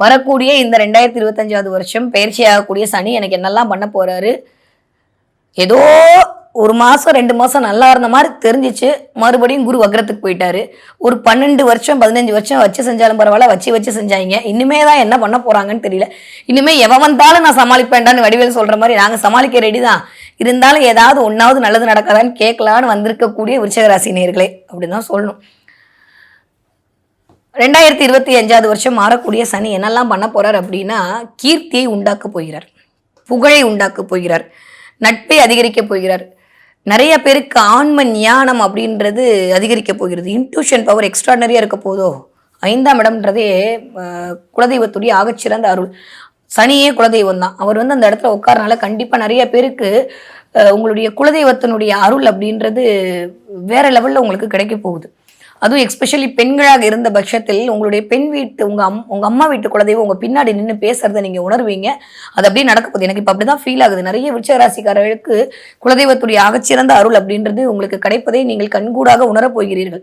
வரக்கூடிய இந்த ரெண்டாயிரத்தி இருபத்தஞ்சாவது வருஷம் பயிற்சி ஆகக்கூடிய சனி எனக்கு என்னெல்லாம் பண்ண போறாரு? ஏதோ ஒரு மாதம் ரெண்டு மாதம் நல்லா இருந்த மாதிரி தெரிஞ்சிச்சு. மறுபடியும் குரு வக்ரத்துக்கு போயிட்டாரு. ஒரு பன்னெண்டு வருஷம் பதினஞ்சு வருஷம் வச்சு செஞ்சாலும் பரவாயில்ல வச்சு வச்சு செஞ்சாங்க. இனிமே தான் என்ன பண்ண போறாங்கன்னு தெரியல. இனிமே எவன் வந்தாலும் நான் சமாளிப்பேன்டான்னு வடிவேல் சொல்ற மாதிரி நாங்கள் சமாளிக்க ரெடி தான். இருந்தாலும் ஏதாவது ஒன்றாவது நல்லது நடக்காதான்னு கேட்கலான்னு வந்திருக்கக்கூடிய விருச்சகராசி நேர்களே அப்படின்னு தான் சொல்லணும். ரெண்டாயிரத்தி இருபத்தி அஞ்சாவது வருஷம் மாறக்கூடிய சனி என்னெல்லாம் பண்ண போகிறார் அப்படின்னா கீர்த்தியை உண்டாக்க போகிறார். புகழை உண்டாக்க போகிறார். நட்பை அதிகரிக்க போகிறார். நிறைய பேருக்கு ஆன்ம ஞானம் அப்படின்றது அதிகரிக்க போகிறது. இன்ட்யூஷன் பவர் எக்ஸ்ட்ராடனரியாக இருக்க போதோ ஐந்தாம் இடம்ன்றதே குலதெய்வத்துடைய ஆகச்சிறந்த அருள். சனியே குலதெய்வம் தான். அவர் வந்து அந்த இடத்துல உட்காரனால கண்டிப்பாக நிறைய பேருக்கு உங்களுடைய குலதெய்வத்தினுடைய அருள் அப்படின்றது வேற லெவலில் உங்களுக்கு கிடைக்க போகுது. அதுவும் எக்ஸ்பெஷலி பெண்களாக இருந்த பட்சத்தில் உங்களுடைய பெண் வீட்டு உங்க அம் உங்க அம்மா வீட்டு குலதெய்வம் உங்க பின்னாடி நின்று பேசுகிறத நீங்க உணர்வீங்க. அது அப்படியே நடக்க போகுது. எனக்கு இப்போ அப்படிதான் ஃபீல் ஆகுது. நிறைய விருச்சகராசிக்காரர்களுக்கு குலதெய்வத்துடைய ஆகச்சிறந்த அருள் அப்படின்றது உங்களுக்கு கிடைப்பதை நீங்கள் கண்கூடாக உணரப் போகிறீர்கள்.